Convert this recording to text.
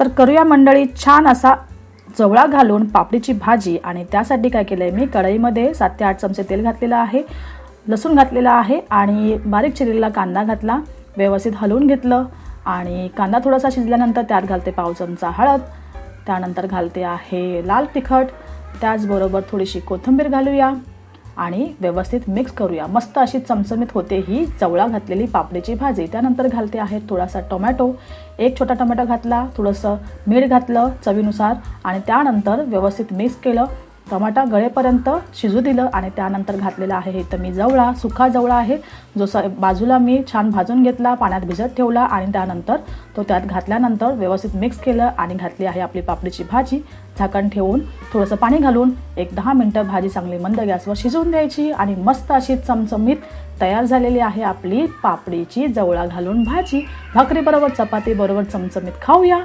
तर करूया मंडळी छान असा चवळा घालून पापडीची भाजी. आणि त्यासाठी काय केलं आहे मी कढईमध्ये सात ते आठ चमचे तेल घातलेलं आहे लसूण घातलेला आहे आणि बारीक चिरलेला कांदा घातला. व्यवस्थित हलवून घेतलं आणि कांदा थोडासा शिजल्यानंतर त्यात घालते पाव चमचा हळद. त्यानंतर घालते आहे लाल तिखट. त्याचबरोबर थोडीशी कोथिंबीर घालूया. आणि व्यवस्थित मिक्स करूया. मस्त अशी चमचमीत होते ही चवळा घातलेली पापडीची भाजी. त्यानंतर घालते आहे थोडासा टोमॅटो. एक छोटा टोमॅटो घातला थोडंसं मीठ घातलं चवीनुसार आणि त्यानंतर व्यवस्थित मिक्स केलं. टमाटा गळेपर्यंत शिजू दिलं आणि त्यानंतर घातलेलं आहे हे तर मी जवळा सुखा जवळा आहे जो स बाजूला मी छान भाजून घेतला पाण्यात भिजत ठेवला आणि त्यानंतर तो त्यात घातल्यानंतर व्यवस्थित मिक्स केलं आणि घातली आहे आपली पापडीची भाजी. झाकण ठेवून थोडंसं पाणी घालून एक दहा मिनटं भाजी चांगली मंद गॅसवर शिजवून द्यायची आणि मस्त अशी चमचमीत तयार झालेली आहे आपली पापडीची जवळा घालून भाजी. भाकरीबरोबर चपातीबरोबर चमचमीत खाऊया.